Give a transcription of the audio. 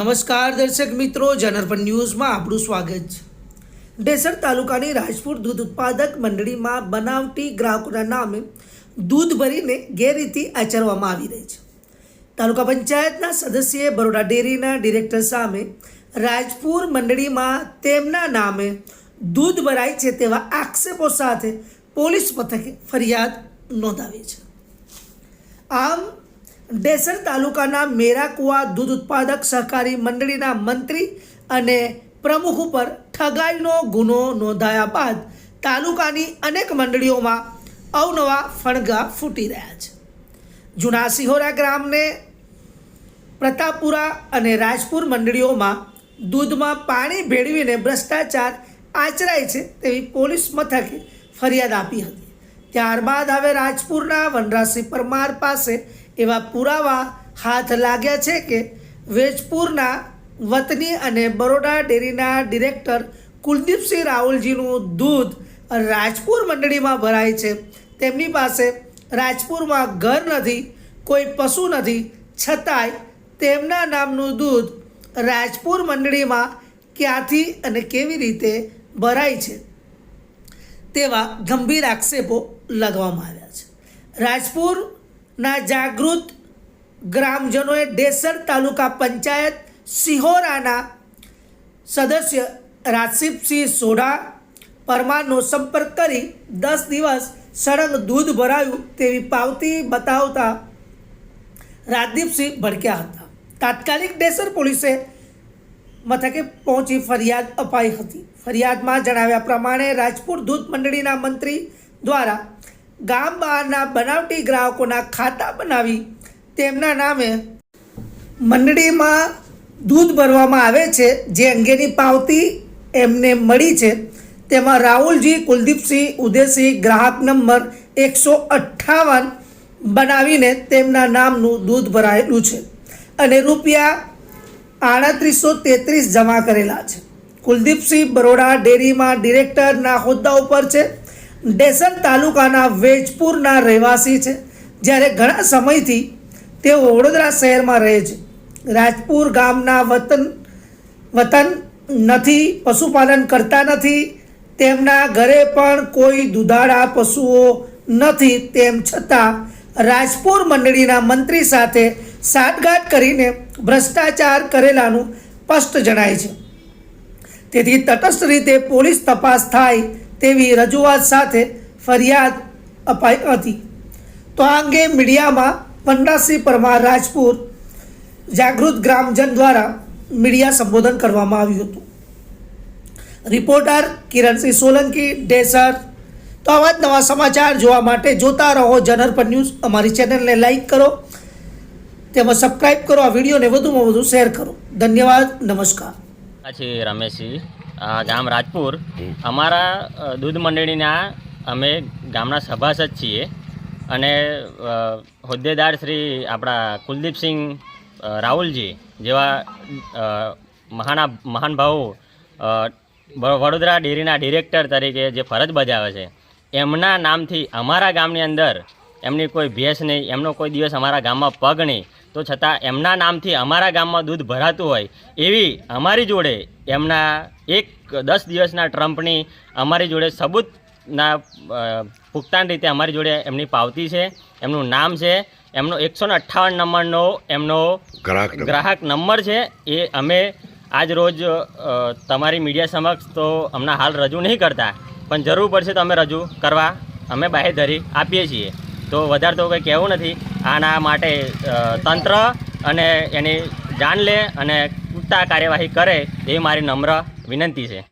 નમસ્કાર દર્શક મિત્રો જનરપન ન્યૂઝમાં આપણું સ્વાગત છે. ડેસર તાલુકાની રાજપુર દૂધ ઉત્પાદક મંડળીમાં બનાવટી ગ્રાહકોના નામે દૂધ ભરીને ગેરરીતિ આચરવામાં આવી રહી છે. તાલુકા પંચાયતના સદસ્યએ બરોડા ડેરીના ડિરેક્ટર સામે રાજપુર મંડળીમાં તેમના નામે દૂધ ભરાય છે તેવા આક્ષેપો સાથે પોલીસ મથકે ફરિયાદ નોંધાવી છે. આમ ડેસર તાલુકાના મેરાકુવા દૂધ ઉત્પાદક સહકારી મંડળીના મંત્રી અને પ્રમુખ ઉપર ઠગાઈનો ગુનો નોંધાયા બાદ તાલુકાની અનેક મંડળીઓમાં અવનવા ફણગા ફૂટી રહ્યા છે. જૂના સિહોરા ગ્રામને પ્રતાપપુરા અને રાજપુર મંડળીઓમાં દૂધમાં પાણી ભેળવીને ભ્રષ્ટાચાર આચરાય છે તેવી પોલીસ મથકે ફરિયાદ આપી હતી. ત્યારબાદ હવે રાજપુરના વનરાજસિંહ પરમાર પાસે એવા પુરાવા હાથ લાગ્યા છે કે વેજપુરના વતની અને બરોડા ડેરીના ડિરેક્ટર કુલદીપસિંહ રાહુલજીનું દૂધ રાજપુર મંડળીમાં ભરાય છે. તેમની પાસે રાજપુરમાં ઘર નથી, કોઈ પશુ નથી, છતાંય તેમના નામનું દૂધ રાજપુર મંડળીમાં ક્યાંથી અને કેવી રીતે ભરાય છે તેવા ગંભીર આક્ષેપો લગાવવામાં આવ્યા છે. રાજપુરના જાગૃત ગ્રામજનોએ ડેસર તાલુકા પંચાયત સિહોરાના સદસ્ય રાજશીપસિંહ સોઢા પરમારનો સંપર્ક કરી દસ દિવસ સળંગ દૂધ ભરાયું તેવી પાવતી બતાવતા રાજદીપસિંહ ભડક્યા હતા. તાત્કાલિક ડેસર પોલીસે મથકે પહોંચી ફરિયાદ અપાઈ હતી. ફરિયાદમાં જણાવ્યા પ્રમાણે રાજપુર દૂધ મંડળીના મંત્રી દ્વારા ગામ બહારના બનાવટી ગ્રાહકોના ખાતા બનાવી તેમના નામે મંડળીમાં દૂધ ભરવામાં આવે છે, જે અંગેની પાવતી એમને મળી છે. તેમાં રાહુલજી, કુલદીપસિંહ, ઉદયસિંહ, ગ્રાહક નંબર એકસો અઠ્ઠાવન બનાવીને તેમના નામનું દૂધ ભરાયેલું છે અને રૂપિયા આડત્રીસો તેત્રીસ જમા કરેલા છે. કુલદીપસિંહ બરોડા ડેરીમાં ડિરેક્ટરના હોદ્દા ઉપર છે. ડેસર તાલુકાના વેજપુરના રહેવાસી છે. જ્યારે ઘણા સમયથી તેઓ વડોદરા શહેરમાં રહે છે. રાજપુર ગામના વતન વતન નથી, પશુપાલન કરતા નથી. તેમના ઘરે પણ કોઈ દુધાળા પશુઓ નથી. તેમ છતાં રાજપુર મંડળીના મંત્રી સાથે સાટગાંઠ કરીને ભ્રષ્ટાચાર કરેલાનું સ્પષ્ટ જણાય છે. તેથી તટસ્થ રીતે પોલીસ તપાસ થાય તેવી રજૂઆત સાથે ફરિયાદ અપાઈ હતી. તો આ અંગે મીડિયામાં વનરાજસિંહ પરમાર રાજપુર જાગૃત ગ્રામજન દ્વારા મીડિયા સંબોધન કરવામાં આવ્યું હતું. રિપોર્ટર કિરણસિંહ સોલંકી, ડેસર. તો આવા જ નવા સમાચાર જોવા માટે જોતા રહો જનરપર ન્યૂઝ. અમારી ચેનલને લાઈક કરો, તેમજ સબસ્ક્રાઈબ કરો, આ વિડીયોને વધુમાં વધુ શેર કરો. ધન્યવાદ, નમસ્કાર. છે રમેશજી ગામ રાજપુર. અમારા દૂધ મંડળીના અમે ગામના સભાસદ છીએ. અને હોદ્દેદાર શ્રી આપણા કુલદીપસિંહ રાહુલજી જેવા મહાના મહાન ભાવો વડોદરા ડેરીના ડિરેક્ટર તરીકે જે ફરજ બજાવે છે એમના નામથી અમારા ગામની અંદર એમની કોઈ ભેંસ નહીં એમનો કોઈ દિવસ અમારા ગામમાં પગ નહીં. તો છતાં એમના નામથી અમારા ગામમાં દૂધ ભરાતું હોય એવી અમારી જોડે એમના એક દસ દિવસના ટ્રમ્પની અમારી જોડે સબૂતના ભુગતાન રીતે અમારી જોડે એમની પાવતી છે એમનું નામ છે એમનો એકસો ને અઠ્ઠાવન નંબરનો એમનો ગ્રાહક નંબર. છે એ અમે આજ રોજ તમારી મીડિયા સમક્ષ તો હમણાં હાલ રજૂ નહીં કરતા પણ જરૂર પડશે તો અમે રજૂ કરવા અમે બાહેધરી આપીએ છીએ તો વધારે તો કંઈ કહેવું નથી આના માટે તંત્ર અને એની જાણ લે અને પૂરતા કાર્યવાહી કરે એ મારી નમ્ર વિનંતી છે